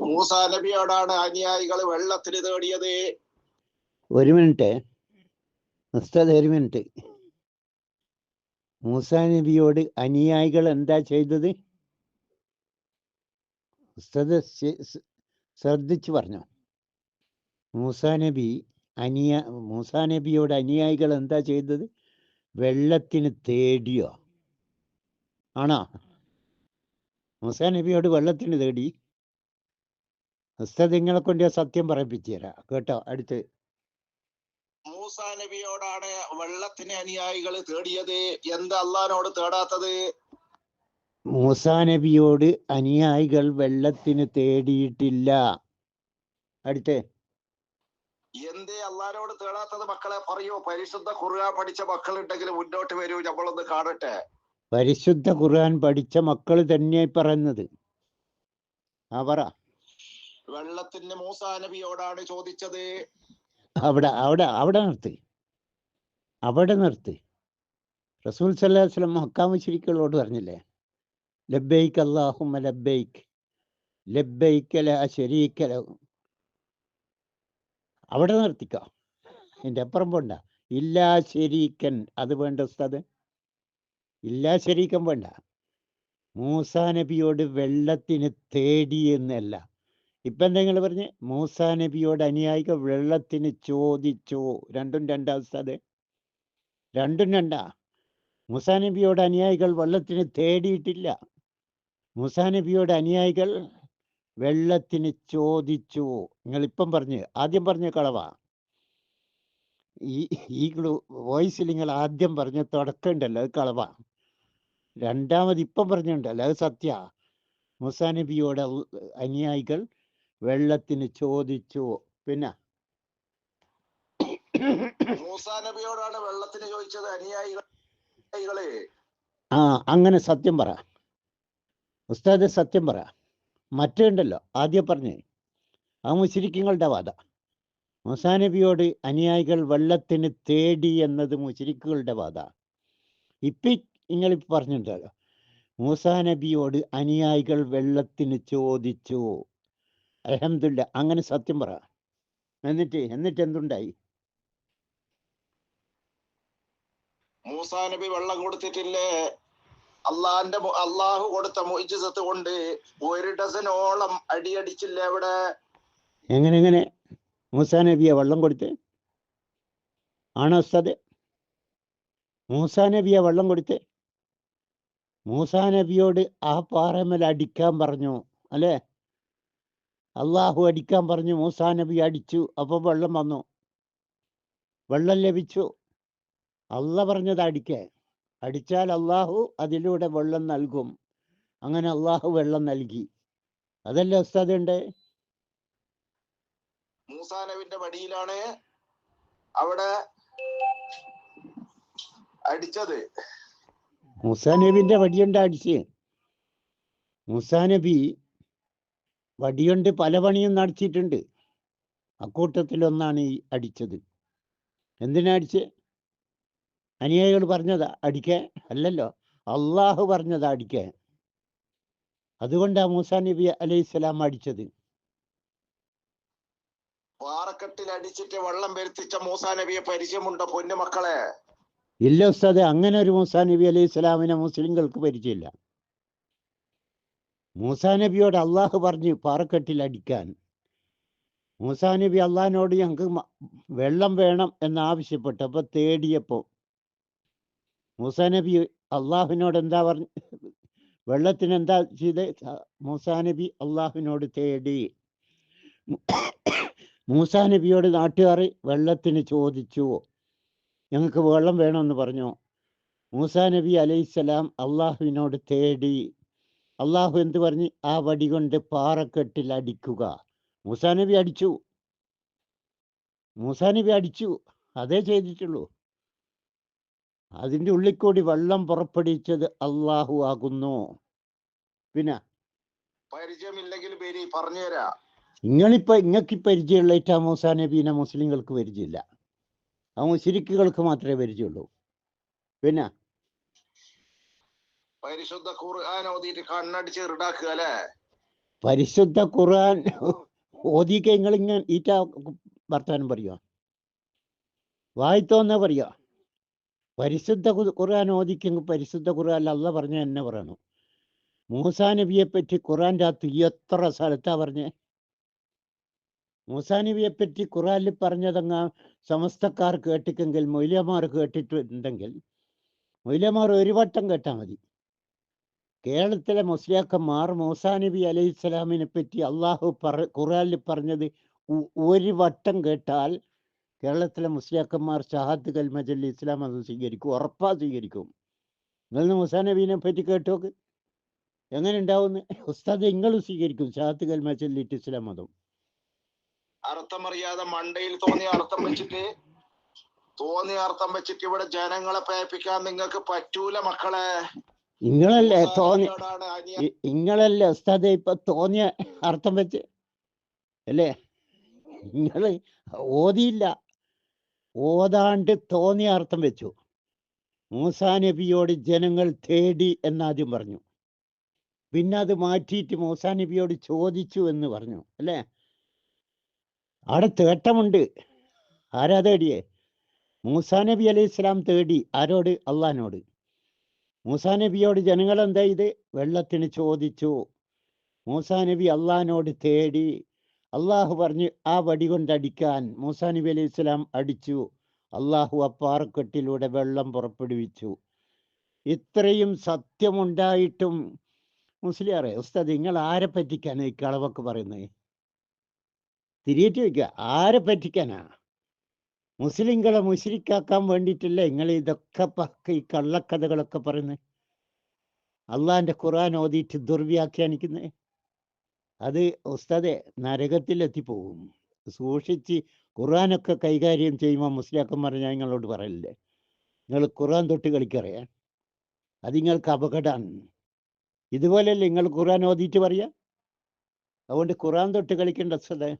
മൂസാ നബിയോടാണ് അനുയായികൾ വെള്ളത്തിന് തേടിയത്. ഒരു മിനിറ്റ്. ഒരു മിനിറ്റ്. മൂസാ നബിയോട് അനുയായികൾ എന്താ ചെയ്തത്? ഉസ്താദ് ശ്രദ്ധിച്ചു പറഞ്ഞു. മൂസാ നബി അനിയ മൂസാ നബിയോട് അനുയായികൾ എന്താ ചെയ്തത്? വെള്ളത്തിന് തേടിയോ? ആണോ? മൂസാ നബിയോട് വെള്ളത്തിന് തേടി. ഉസ്താദ് നിങ്ങളെ കൊണ്ട് ഞാൻ സത്യം പറയിപ്പിച്ചു തരാം കേട്ടോ? അടുത്ത്. മൂസ നബിയോടാണ് വെള്ളത്തിന് അനുയായികൾ തേടിയത്. എന്താ അള്ളഹാനോട് തേടാത്തത്? മൂസാ നബിയോട് അനുയായികൾ വെള്ളത്തിന് തേടിയിട്ടില്ല. അടുത്ത്. എന്തേ അള്ളഹാനോട് തേടാത്തത് മക്കളെ? പറയൂ. പരിശുദ്ധ ഖുർആൻ പഠിച്ച മക്കളുണ്ടെങ്കിൽ മുന്നോട്ട് വരൂ. നമ്മളൊന്ന് കാണട്ടെ. പരിശുദ്ധ ഖുർആൻ പഠിച്ച മക്കൾ തന്നെയായി പറയുന്നത്. ആ പറ. വെള്ളത്തിന് മൂസാ നബിയോടാണ് ചോദിച്ചത്. അവിടെ അവിടെ അവിടെ നിർത്തി. അവിടെ നിർത്തി. റസൂൽ സല്ലാസ്ലം മക്കാ മുശ്രിക്കുകളോട് പറഞ്ഞില്ലേ? ലബ്ബൈക്ക് അല്ലാഹുമ്മ ലബ്ബൈക്ക്. ലബൈക്കല ശരീക്കല ശരീക അവിടെ നിർത്തിക്കോ. എന്റെ അപ്പുറം പോണ്ട. ഇല്ലാ ശരീക്കൻ അത് വേണ്ട ഉസ്താദ്. ഇല്ലാ ശരീക്കൻ വേണ്ട. മൂസാ നബിയോട് വെള്ളത്തിന് തേടി എന്നല്ല. ഇപ്പൊ എന്തെങ്കിലും പറഞ്ഞ് മൂസാ നബിയോട് അനുയായിക വെള്ളത്തിന് ചോദിച്ചു? രണ്ടും രണ്ടാ ഉസ്താദ്. രണ്ടും രണ്ടാ. മൂസാ നബിയോട് അനുയായികൾ വെള്ളത്തിന് തേടിയിട്ടില്ല. മൂസാ നബിയോട് അനുയായികൾ വെള്ളത്തിന് ചോദിച്ചു? നിങ്ങൾ ഇപ്പം പറഞ്ഞ് ആദ്യം പറഞ്ഞ കളവാ. ഈ വോയിസിൽ നിങ്ങൾ ആദ്യം പറഞ്ഞ തുടക്കമുണ്ടല്ലോ അത് കളവാ. രണ്ടാമത് ഇപ്പം പറഞ്ഞിട്ടുണ്ടല്ലോ അത് സത്യ. മൂസാ നബിയോട് അനുയായികൾ വെള്ളത്തിന് ചോദിച്ചു. പിന്നെ നബിയോടാണ് വെള്ളത്തിന് ചോദിച്ചത് അനുയായികളെ. ആ അങ്ങനെ സത്യം പറ. ഉസ്താദ് സത്യം പറ. മറ്റുണ്ടല്ലോ ആദ്യം പറഞ്ഞേ. ആ മുശരിക്കുകളുടെ വാദ. മൂസാ നബിയോട് അനുയായികൾ വെള്ളത്തിന് തേടി എന്നത് മുശിരിക്കുകളുടെ വാദ. ഇപ്പി നിങ്ങളിപ്പോ പറഞ്ഞിട്ടുണ്ടല്ലോ. മൂസാ നബിയോട് അനുയായികൾ വെള്ളത്തിന് ചോദിച്ചു. അലഹമില്ല അങ്ങനെ സത്യം പറ. എന്നിട്ട് എന്നിട്ട് എന്തുണ്ടായി? മൂസാ നബി വെള്ളം കൊടുത്തിട്ടില്ലേ? അള്ളാന്റെ അള്ളാഹു കൊടുത്ത മൊയ്ജിസത്ത് കൊണ്ട് ഒരു ഡസനോളം അടിയടിച്ചില്ലേ അവിടെ? എങ്ങനെ എങ്ങനെ? മൂസാ നബിയെ വെള്ളം കൊടുത്ത്? ആണോ ഉസ്താദ്? മൂസാ നബിയെ വെള്ളം കൊടുത്ത്? മൂസാ നബിയോട് ആ പാറമേൽ അടിക്കാൻ പറഞ്ഞു അല്ലേ? അള്ളാഹു അടിക്കാൻ പറഞ്ഞു മൂസാ നബി അടിച്ചു അപ്പൊ വെള്ളം വന്നു. വെള്ളം ലഭിച്ചു. അല്ല പറഞ്ഞത് അടിക്കേ അടിച്ചാൽ അള്ളാഹു അതിലൂടെ വെള്ളം നൽകും. അങ്ങനെ അള്ളാഹു വെള്ളം നൽകി. അതല്ലേ ഉസ്താദ് ഉണ്ട് മൂസാനബിന്റെ മടിയിലാണ് അവിടെ അടിച്ചത്. മൂസാനബിന്റെ വടിയുണ്ട് അടിച്ച്? മൂസാ നബി വടിയുണ്ട് പല പണിയും നടത്തിയിട്ടുണ്ട്. അക്കൂട്ടത്തിലൊന്നാണ് ഈ അടിച്ചത്. എന്തിനാ അടിച്ച്? അനുയായികൾ പറഞ്ഞതാ അടിക്കാൻ അല്ലല്ലോ. അള്ളാഹു പറഞ്ഞതാ അടിക്കാൻ. അതുകൊണ്ടാ മൂസാ നബി അലൈഹി സ്വലാം അടിച്ചത്. പാറക്കെട്ടിൽ അടിച്ചിട്ട് വെള്ളം വരുത്തിച്ച മൂസാ നബിയെ പരിചയമുണ്ടോ പൊന്നു മക്കളെ ഇല്ല ഉസ്താദ് അങ്ങനെ ഒരു മൂസാ നബി അലൈഹി സ്വലാമിനെ മുസ്ലിങ്ങൾക്ക് പരിചയമില്ല. മൂസാ നബിയോട് അള്ളാഹു പറഞ്ഞു പാറക്കെട്ടിൽ അടിക്കാൻ. മൂസാ നബി അള്ളാഹിനോട് ഞങ്ങൾക്ക് വെള്ളം വേണം എന്ന് ആവശ്യപ്പെട്ടപ്പോൾ തേടിയപ്പോൾ മൂസാ നബി അള്ളാഹുവിനോട് എന്താ പറഞ്ഞു വെള്ളത്തിന് എന്താ ചെയ്ത്? മൂസാ നബി അള്ളാഹുവിനോട് തേടി. മൂസാ നബിയോട് നാട്ടുകാർ വെള്ളത്തിന് ചോദിച്ചു ഞങ്ങൾക്ക് വെള്ളം വേണമെന്ന് പറഞ്ഞു. മൂസാ നബി അലൈഹിസ്സലാം അള്ളാഹുവിനോട് തേടി. അള്ളാഹു എന്ത് പറഞ്ഞ്? ആ വടി കൊണ്ട് പാറക്കെട്ടിൽ അടിക്കുക. മൂസാനബി അടിച്ചു. മൂസാനബി അടിച്ചു. അതേ ചെയ്തിട്ടുള്ളൂ. അതിന്റെ ഉള്ളിൽ കൂടി വെള്ളം പുറപ്പെടുവിച്ചത് അള്ളാഹു ആകുന്നു. പിന്നെ? പരിചയമില്ലെങ്കിൽ പേര് പറഞ്ഞുതരാ നിങ്ങളിപ്പോ ഇങ്ങക്ക് പരിചയമുള്ളേറ്റ് ആ മൂസാ നബീനെ മുസ്ലിങ്ങൾക്ക് പരിചയമില്ല. ആ മുസ്ലിക്കുകൾക്ക് മാത്രമേ പരിചയമുള്ളൂ. പിന്നെ? പരിശുദ്ധ ഖുർആൻ ഓതിയിട്ട് കണ്ണടിച്ച് ഇടാക്കുക അല്ലെ? പരിശുദ്ധ ഖുർആൻ ഓതിക്ക് നിങ്ങൾ ഇങ്ങനെ ഈറ്റ വർത്താനം പറയുക. വായിത്തോന്ന പറയുക. പരിശുദ്ധ ഖുർആൻ ഓതിക്കെങ്കിൽ പരിശുദ്ധ ഖുർആൻ അല്ല പറഞ്ഞ എന്നെ പറയണു. മൂസാ നബിയെ പറ്റി ഖുർആൻ അകത്ത് എത്ര സ്ഥലത്താ പറഞ്ഞേ? മൂസാ നബിയെ പറ്റി ഖുർആനിൽ പറഞ്ഞതങ്ങ സമസ്തക്കാർ കേട്ടിക്കെങ്കിൽ മൊയ്ലമാർ കേട്ടിട്ടുണ്ടെങ്കിൽ മൊയ്ലമാർ ഒരു വട്ടം കേട്ടാൽ മതി. കേരളത്തിലെ മുസ്ലിയാക്കന്മാർ മൂസാ നബി അലൈഹി സ്വലാമിനെ പറ്റി അള്ളാഹു പറ ഖുർആനിൽ പറഞ്ഞത് ഒരു വട്ടം കേട്ടാൽ കേരളത്തിലെ മുസ്ലിയാക്കന്മാർ ഷഹാദ് കൽമജല്ലി ഇസ്ലാം അത് സ്വീകരിക്കും ഉറപ്പാ സ്വീകരിക്കും. നിങ്ങൾ മൂസാ നബീനെ പറ്റി കേട്ടോക്ക്. എങ്ങനെ ഉണ്ടാവുന്നു? ഉസ്താദ് നിങ്ങൾ സ്വീകരിക്കും ഷഹാദ് കൽമജല്ലിട്ട് ഇസ്ലാം മതം അർത്ഥമറിയാതെ മണ്ടയിൽ തോന്നിയ അർത്ഥം വെച്ചിട്ട് തോന്നിയ അർത്ഥം വെച്ചിട്ട് ഇവിടെ ജനങ്ങളെ പേപ്പിക്കാൻ നിങ്ങൾക്ക് പറ്റൂല മക്കളെ. നിങ്ങളല്ലേ തോന്നി ഇങ്ങളല്ലേ ഉസ്താദെ ഇപ്പൊ തോന്നിയ അർത്ഥം വെച്ച്. അല്ലേ? നിങ്ങൾ ഓതിയില്ല. ഓതാണ്ട് തോന്നിയ അർത്ഥം വെച്ചു. മൂസാ നബിയോട് ജനങ്ങൾ തേടി എന്നാദ്യം പറഞ്ഞു. പിന്നെ അത് മാറ്റിയിട്ട് മൂസാ നബിയോട് ചോദിച്ചു എന്ന് പറഞ്ഞു. അല്ലേ? അവിടെ തേട്ടമുണ്ട്. ആരാ തേടിയേ? മൂസാ നബി അലൈഹി ഇസ്ലാം തേടി. ആരോട്? അള്ളഹാനോട്. മൂസാ നബിയോട് ജനങ്ങൾ എന്താ ഇത് വെള്ളത്തിന് ചോദിച്ചു. മൂസാ നബി അള്ളഹാനോട് തേടി. അള്ളാഹു പറഞ്ഞു ആ വടി കൊണ്ടടിക്കാൻ മൂസാ നബി അലൈഹി ഇസ്ലാം അടിച്ചു. അള്ളാഹു ആ പാറക്കെട്ടിലൂടെ വെള്ളം പുറപ്പെടുവിച്ചു. ഇത്രയും സത്യമുണ്ടായിട്ടും മുസ്ലിയാറെ ഉസ്താദ് നിങ്ങൾ ആരെ പറ്റിക്കാനാണ് ഈ കളവൊക്കെ പറയുന്നത്? തിരിയേറ്റ് വയ്ക്കുക ആരെ പറ്റിക്കാനാ? മുസ്ലിങ്ങളെ മുസ്ലിക്കാക്കാൻ വേണ്ടിയിട്ടില്ല നിങ്ങൾ ഇതൊക്കെ ഈ കള്ളക്കഥകളൊക്കെ പറയുന്നത് അള്ളാന്റെ ഖുറാൻ ഓതിയിട്ട് ദുർവ്യാഖ്യാനിക്കുന്നത് അത് ഉസ്താദെ നരകത്തിലെത്തിപ്പോകും. സൂക്ഷിച്ച് ഖുറാനൊക്കെ കൈകാര്യം ചെയ്യുമ്പോൾ മുസ്ലിയാക്കന്മാർ ഞാൻ നിങ്ങളോട് പറയില്ലേ നിങ്ങൾ ഖുറാൻ തൊട്ട് കളിക്കറിയാം? അത് നിങ്ങൾക്ക് അപകടമാണ് ഇതുപോലെയല്ലേ നിങ്ങൾ ഖുറാൻ ഓതിയിട്ട് പറയാ? അതുകൊണ്ട് ഖുറാൻ തൊട്ട് കളിക്കേണ്ട ഉസ്താദെ